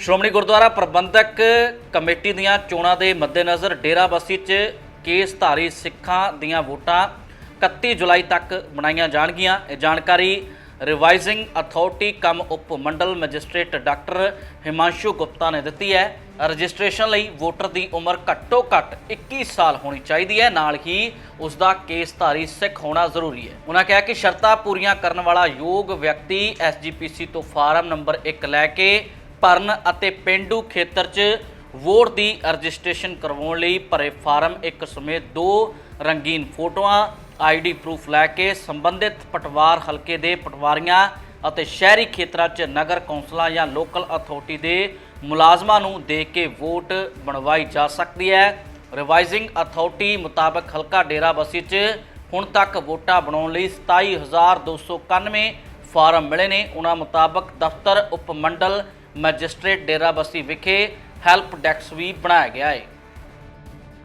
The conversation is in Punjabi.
ਸ਼੍ਰੋਮਣੀ ਗੁਰਦੁਆਰਾ ਪ੍ਰਬੰਧਕ ਕਮੇਟੀ ਦੀਆਂ ਚੋਣਾਂ ਦੇ ਮੱਦੇਨਜ਼ਰ ਡੇਰਾਬੱਸੀ 'ਚ ਕੇਸਧਾਰੀ ਸਿੱਖਾਂ ਦੀਆਂ ਵੋਟਾਂ 31 ਜੁਲਾਈ ਤੱਕ ਬਣਾਈਆਂ ਜਾਣਗੀਆਂ। ਇਹ ਜਾਣਕਾਰੀ ਰਿਵਾਈਜ਼ਿੰਗ ਅਥਾਰਟੀ ਕਮ ਉਪ ਮੰਡਲ ਮੈਜਿਸਟ੍ਰੇਟ ਡਾਕਟਰ ਹਿਮਾਂਸ਼ੂ ਗੁਪਤਾ ਨੇ ਦਿੱਤੀ ਹੈ। ਰਜਿਸਟ੍ਰੇਸ਼ਨ ਲਈ ਵੋਟਰ ਦੀ ਉਮਰ ਘੱਟੋ ਘੱਟ 21 ਸਾਲ ਹੋਣੀ ਚਾਹੀਦੀ ਹੈ। ਨਾਲ ਹੀ ਉਸ ਦਾ ਕੇਸਧਾਰੀ ਸਿੱਖ ਹੋਣਾ ਜ਼ਰੂਰੀ ਹੈ। ਉਹਨਾਂ ਕਿਹਾ ਕਿ ਸ਼ਰਤਾਂ ਪੂਰੀਆਂ ਕਰਨ ਵਾਲਾ ਯੋਗ ਵਿਅਕਤੀ ਐਸਜੀਪੀਸੀ ਤੋਂ ਫਾਰਮ ਨੰਬਰ 1 ਲੈ ਕੇ ਭਰਨ ਅਤੇ ਪਿੰਡੂ ਖੇਤਰ 'ਚ ਵੋਟ ਦੀ ਰਜਿਸਟ੍ਰੇਸ਼ਨ ਕਰਵਾਉਣ ਲਈ ਭਰੇ ਫਾਰਮ ਇੱਕ ਸਮੇਤ ਦੋ ਰੰਗੀਨ ਫੋਟੋਆਂ ਆਈਡੀ ਪ੍ਰੂਫ ਲੈ ਕੇ ਸੰਬੰਧਿਤ ਪਟਵਾਰ ਹਲਕੇ ਦੇ ਪਟਵਾਰੀਆਂ ਅਤੇ ਸ਼ਹਿਰੀ ਖੇਤਰਾਂ 'ਚ ਨਗਰ ਕੌਂਸਲਾਂ ਜਾਂ ਲੋਕਲ ਅਥਾਰਟੀ ਦੇ ਮੁਲਾਜ਼ਮਾਂ ਨੂੰ ਦੇ ਕੇ ਵੋਟ ਬਣਵਾਈ ਜਾ ਸਕਦੀ ਹੈ। ਰਿਵਾਈਜ਼ਿੰਗ ਅਥਾਰਟੀ ਮੁਤਾਬਕ ਹਲਕਾ ਡੇਰਾਬੱਸੀ 'ਚ ਹੁਣ ਤੱਕ ਵੋਟਾਂ ਬਣਾਉਣ ਲਈ 27291 ਫਾਰਮ ਮਿਲੇ ਨੇ। ਉਹਨਾਂ ਮੁਤਾਬਕ ਦਫ਼ਤਰ ਉਪ ਮੰਡਲ ਮੈਜਿਸਟ੍ਰੇਟ ਡੇਰਾਬੱਸੀ ਵਿਖੇ ਹੈਲਪ ਡੈਸਕ ਵੀ ਬਣਾਇਆ ਗਿਆ ਹੈ।